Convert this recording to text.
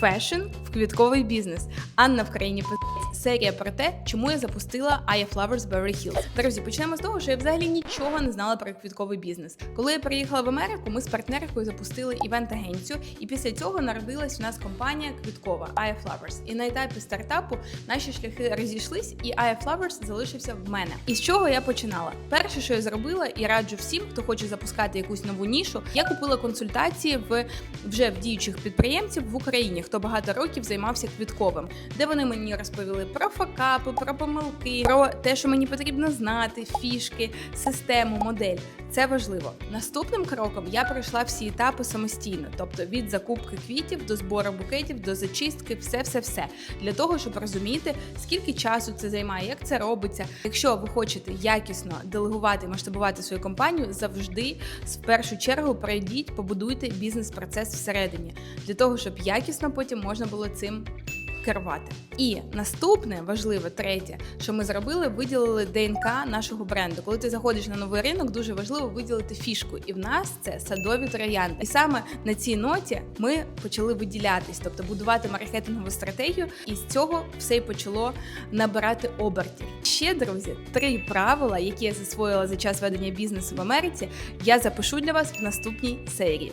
Фешн в квітковий бізнес. Анна в країні пи***ць. серія про те, чому я запустила Have Flowers Beverly Hills. Друзі, почнемо з того, що я взагалі нічого не знала про квітковий бізнес. Коли я приїхала в Америку, ми з партнеркою запустили івент-агенцію, і після цього народилась у нас компанія квіткова Have Flowers. І на етапі стартапу наші шляхи розійшлись, і Have Flowers залишився в мене. І з чого я починала? Перше, що я зробила, і раджу всім, хто хоче запускати якусь нову нішу, я купила консультації в вже в діючих підприємців в Україні, хто багато років займався квітковим, де вони мені розповіли про факапи, про помилки, про те, що мені потрібно знати, фішки, систему, модель. Це важливо. Наступним кроком я пройшла всі етапи самостійно, тобто від закупки квітів до збору букетів, до зачистки, все, все, все для того, щоб розуміти, скільки часу це займає, як це робиться. Якщо ви хочете якісно делегувати і масштабувати свою компанію, завжди в першу чергу пройдіть, побудуйте бізнес-процес всередині для того, щоб якісно потім можна було цим. Керувати. І наступне важливе, третє, що ми зробили, виділили ДНК нашого бренду. Коли ти заходиш на новий ринок, дуже важливо виділити фішку. І в нас це садові троянди. І саме на цій ноті ми почали виділятись, тобто будувати маркетингову стратегію, і з цього все й почало набирати обертів. Ще друзі, три правила, які я засвоїла за час ведення бізнесу в Америці, я запишу для вас в наступній серії.